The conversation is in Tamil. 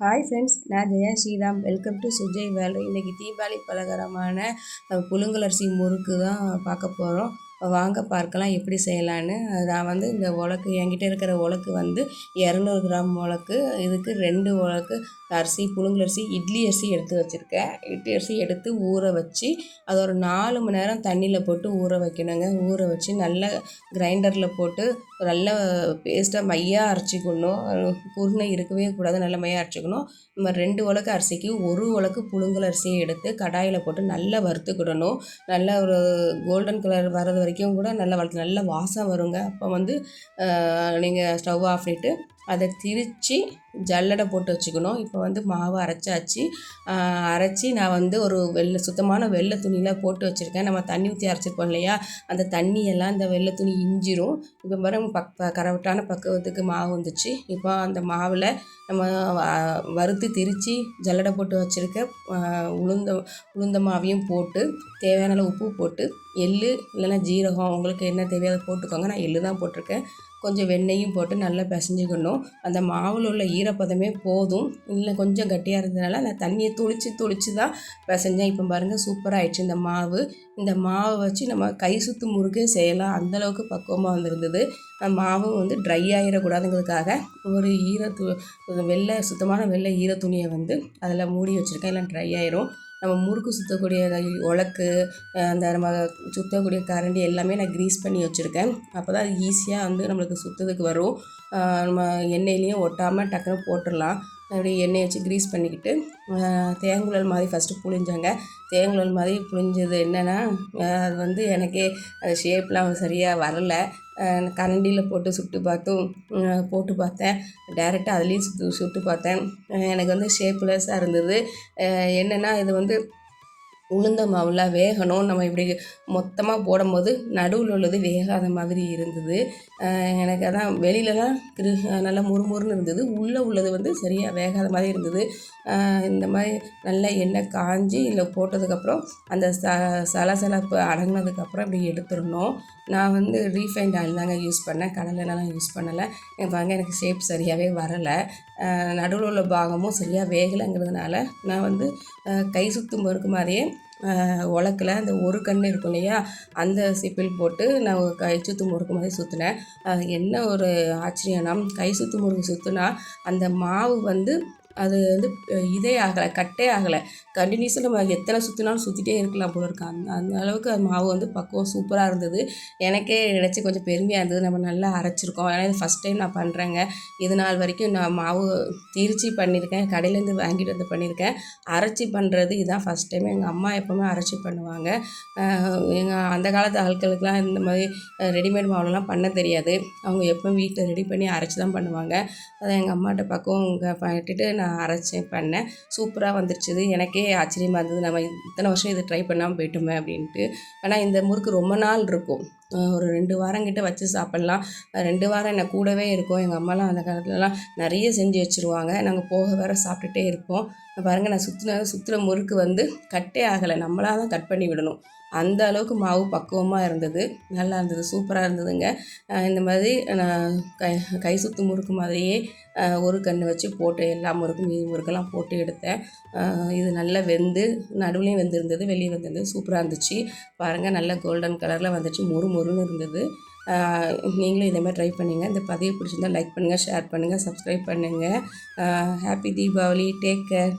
ஹாய் ஃப்ரெண்ட்ஸ் நான் ஜெயா ஸ்ரீராம். வெல்கம் டு சுஜய் வேல் இன்றைக்கி தீபாவளி பலகாரமான புழுங்கலரிசி முறுக்கு தான் பார்க்க போகிறோம் வாங்க பார்க்கலாம் எப்படி செய்யலான்னு. நான் வந்து இந்த உலக்கு என்கிட்ட இருக்கிற உலக்கு வந்து இரநூறு கிராம் உலக்கு இதுக்கு ரெண்டு உலக்கு அரிசி புழுங்கலரிசி இட்லி அரிசி எடுத்து வச்சுருக்கேன். இட்லி அரிசி எடுத்து ஊற வச்சு அது ஒரு நாலு மணி நேரம் தண்ணியில் போட்டு ஊற வைக்கணுங்க. ஊற வச்சு நல்லா கிரைண்டரில் போட்டு நல்ல பேஸ்ட்டாக மையாக அரைச்சிக்கணும். குருணை இருக்கவே கூடாது நல்ல மையாக அரைச்சிக்கணும். நம்ம ரெண்டு உலக்கு அரிசிக்கு ஒரு உலக்கு புழுங்கல் அரிசியை எடுத்து கடாயில் போட்டு நல்லா வறுத்துக்கிடணும். நல்ல ஒரு கோல்டன் கலர் வர்றது வரைக்கும் கூட நல்லா வளர்த்து நல்ல வாசம் வருங்க. அப்போ வந்து நீங்கள் ஸ்டவ் ஆஃப் பண்ணிவிட்டு அதை திரித்து ஜல்லடை போட்டு வச்சுக்கணும். இப்போ வந்து மாவு அரைச்சாச்சு. அரைச்சி நான் வந்து ஒரு வெள்ளை சுத்தமான வெள்ளை துணியில் போட்டு வச்சுருக்கேன். நம்ம தண்ணி ஊற்றி அரைச்சிருப்போம் இல்லையா? அந்த தண்ணியெல்லாம் இந்த வெள்ளை துணி இஞ்சிரும். இப்போ பாருங்க பக் கரெக்டான பக்குவத்துக்கு மாவு வந்துச்சு. இப்போ அந்த மாவில் நம்ம வறுத்து திரித்து ஜல்லடை போட்டு வச்சுருக்க உளுந்த உளுந்த மாவையும் போட்டு தேவையான உப்பு போட்டு எள் இல்லைன்னா ஜீரகம் உங்களுக்கு என்ன தேவையோ அதை போட்டுக்கோங்க. நான் எள்ளு தான் போட்டிருக்கேன். கொஞ்சம் வெண்ணெயும் போட்டு நல்லா பிசைஞ்சிக்கணும். அந்த மாவில் உள்ள ஈரப்பதமே போதும். இல்லை கொஞ்சம் கட்டியாக இருந்ததுனால அந்த தண்ணியை துளிச்சு துளிச்சு தான் பிசைஞ்சேன். இப்போ பாருங்கள் சூப்பராக ஆயிடுச்சு இந்த மாவு. இந்த மாவை வச்சு நம்ம கை சுத்து முறுக்கே செய்யலாம். அந்தளவுக்கு பக்குவமாக வந்திருந்தது. அந்த மாவு வந்து ட்ரை ஆகிடக்கூடாதுங்கிறதுக்காக ஒரு ஈர து வெள்ளை சுத்தமான வெள்ளை ஈர துணியை வந்து அதில் மூடி வச்சுருக்கேன். இல்லை ட்ரை ஆயிரும். நம்ம முறுக்கு சுற்றக்கூடிய உலக்கு அந்த நம்ம சுற்றக்கூடிய கரண்டி எல்லாமே நான் க்ரீஸ் பண்ணி வச்சுருக்கேன். அப்போ தான் அது ஈஸியாக வந்து நம்மளுக்கு சுற்றுறதுக்கு வரும். நம்ம எண்ணெயிலையும் ஒட்டாமல் டக்குன்னு போட்டுடலாம். அப்படியே எண்ணெயை வச்சு க்ரீஸ் பண்ணிக்கிட்டு தேங்குழல் மாதிரி ஃபஸ்ட்டு புழிஞ்சாங்க. தேங்குழல் மாதிரி புழிஞ்சது என்னென்னா அது வந்து எனக்கே அது ஷேப்லாம் சரியாக வரலை. கரண்டியில் போட்டு சுட்டு பார்த்தும் போட்டு பார்த்தேன். டேரெக்டாக அதுலேயும் சுட்டு சுட்டு பார்த்தேன். எனக்கு வந்து ஷேப்லெஸ்ஸாக இருந்தது. என்னென்னா இது வந்து உளுந்த மாவுலாம் வேகணும். நம்ம இப்படி மொத்தமாக போடும்போது நடுவில் உள்ளது வேகாத மாதிரி இருந்தது. எனக்கு அதான் வெளியிலலாம் கிரு நல்லா முறுமுறுன்னு இருந்தது. உள்ளே உள்ளது வந்து சரியாக வேகாத மாதிரி இருந்தது. இந்த மாதிரி நல்லா எண்ணெய் காஞ்சி இதில் போட்டதுக்கப்புறம் அந்த ச சலசலப்பு அடங்கினதுக்கப்புறம் இப்படி எடுத்துடணும். நான் வந்து ரீஃபைண்ட் ஆயில் தாங்க யூஸ் பண்ணேன். கடலெல்லாம் யூஸ் பண்ணலை. என் பாருங்க எனக்கு ஷேப் சரியாகவே வரலை. நடுவில் உள்ள பாகமும் சரியாக வேகலைங்கிறதுனால நான் வந்து கை சுத்து முறுக்கு மாதிரியே உலக்கில் அந்த ஒரு கண் இருக்கும் இல்லையா? அந்த சிப்பில் போட்டு நான் கை சுத்து முறுக்கு மாதிரி சுற்றினேன் என்ன ஒரு ஆச்சரியம்னா கை சுத்து முறுக்கு சுற்றுனா அந்த மாவு வந்து அது வந்து இதே ஆகலை கட்டே ஆகலை. கண்டினியூஸாக நம்ம எத்தனை சுற்றினாலும் சுற்றிட்டே இருக்கலாம் போல இருக்கு. அந்த அந்த அளவுக்கு அது மாவு வந்து பக்குவம் சூப்பராக இருந்தது. எனக்கே நினச்சி கொஞ்சம் பெருமையாக இருந்தது. நம்ம நல்லா அரைச்சிருக்கோம். ஏன்னா இது ஃபஸ்ட் டைம் நான் பண்ணுறேங்க இது நாள் வரைக்கும் நான் மாவு திரிச்சு பண்ணியிருக்கேன். கடையிலேருந்து வாங்கிட்டு வந்து பண்ணியிருக்கேன். அரைச்சி பண்ணுறது இதுதான் ஃபஸ்ட் டைம் எங்கள் அம்மா எப்போவுமே அரைச்சி பண்ணுவாங்க. எங்கள் அந்த காலத்து ஆட்களுக்கெலாம் இந்த மாதிரி ரெடிமேட் மாவுலலாம் பண்ண தெரியாது. அவங்க எப்போ வீட்டில் ரெடி பண்ணி அரைச்சி தான் பண்ணுவாங்க. அதை எங்கள் அம்மாட்ட பக்கம் இங்கே பண்ணிட்டு நான் அரைச்சேன் பண்ணேன். சூப்பராக வந்துருச்சுது. எனக்கே ஆச்சரியமாக இருந்தது. நம்ம இத்தனை வருஷம் இது ட்ரை பண்ணாமல் போயிட்டோமே அப்படின்ட்டு. ஆனால் இந்த முறுக்கு ரொம்ப நாள் இருக்கும். ஒரு ரெண்டு வாரம் கிட்டே வச்சு சாப்பிட்லாம். ரெண்டு வாரம் என்னை கூடவே இருக்கும். எங்கள் அம்மாலாம் அந்த காலத்துலலாம் நிறைய செஞ்சு வச்சுருவாங்க. நாங்கள் போக வேற சாப்பிட்டுட்டே இருப்போம். பாருங்கள் நான் சுற்றின சுற்றுற முறுக்கு வந்து கட்டே ஆகலை. நம்மளாக தான் கட் பண்ணி விடணும். அந்த அளவுக்கு மாவு பக்குவமாக இருந்தது. நல்லா இருந்தது. சூப்பராக இருந்ததுங்க. இந்த மாதிரி நான் கை கை சுத்து முறுக்கு மாதிரியே ஒரு கன்று வச்சு போட்டு எல்லா முறுக்கும் மீதி முறுக்கெல்லாம் போட்டு எடுத்தேன். இது நல்லா வெந்து நடுவுலையும் வெந்திருந்தது வெளியே வந்திருந்தது. சூப்பராக இருந்துச்சு. பாருங்கள் நல்ல கோல்டன் கலரில் வந்துச்சு. முறு மொறுன்னு இருந்தது. நீங்களும் இதே மாதிரி ட்ரை பண்ணுங்கள் இந்த பதிவு பிடிச்சிருந்தா லைக் பண்ணுங்கள் ஷேர் பண்ணுங்கள் சப்ஸ்கிரைப் பண்ணுங்கள் ஹாப்பி தீபாவளி. Take care